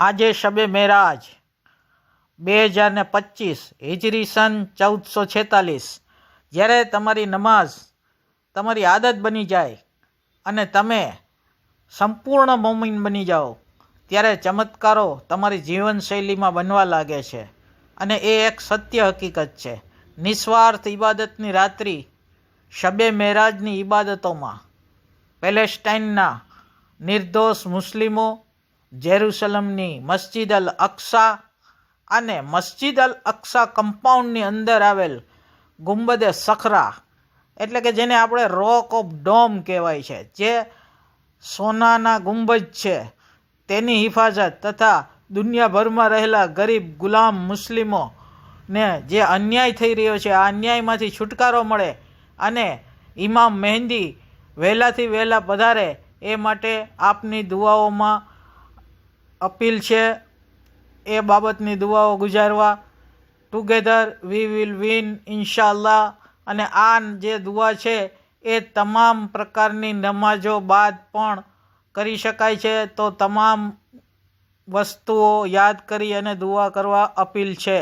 આજે શબે મેરાજ, બે હજાર ને પચીસ, હિજરી સન ચૌદસો છેતાલીસ. જ્યારે તમારી નમાઝ તમારી આદત બની જાય અને તમે સંપૂર્ણ મોમિન બની જાઓ, ત્યારે ચમત્કારો તમારી જીવનશૈલીમાં બનવા લાગે છે અને એ એક સત્ય હકીકત છે. નિસ્વાર્થ ઇબાદતની રાત્રિ શબે મેરાજની ઇબાદતોમાં. પેલેસ્ટાઇનના નિર્દોષ મુસ્લિમો જેરુસલમની મસ્જિદ અલ અક્સા અને મસ્જિદ અલ અક્સા કમ્પાઉન્ડની અંદર આવેલ ગુંબદે સખરા, એટલે કે જેને આપણે રોક ઓફ ડોમ કહેવાય છે, જે સોનાના ગુંબજ છે, તેની હિફાજત તથા દુનિયાભરમાં રહેલા ગરીબ, ગુલામ મુસ્લિમોને જે અન્યાય થઈ રહ્યો છે, આ અન્યાયમાંથી છુટકારો મળે અને ઇમામ મહેંદી વહેલાથી વહેલા પધારે, એ માટે આપની દુઆઓમાં અપીલ છે એ બાબતની દુઆઓ ગુજારવા. ટુગેધર વી વિલ વિન ઇન્શાલ્લાહ અને આ જે દુઆ છે એ તમામ પ્રકારની નમાજો બાદ પણ કરી શકાય છે. તો તમામ વસ્તુઓ યાદ કરી અને દુઆ કરવા અપીલ છે.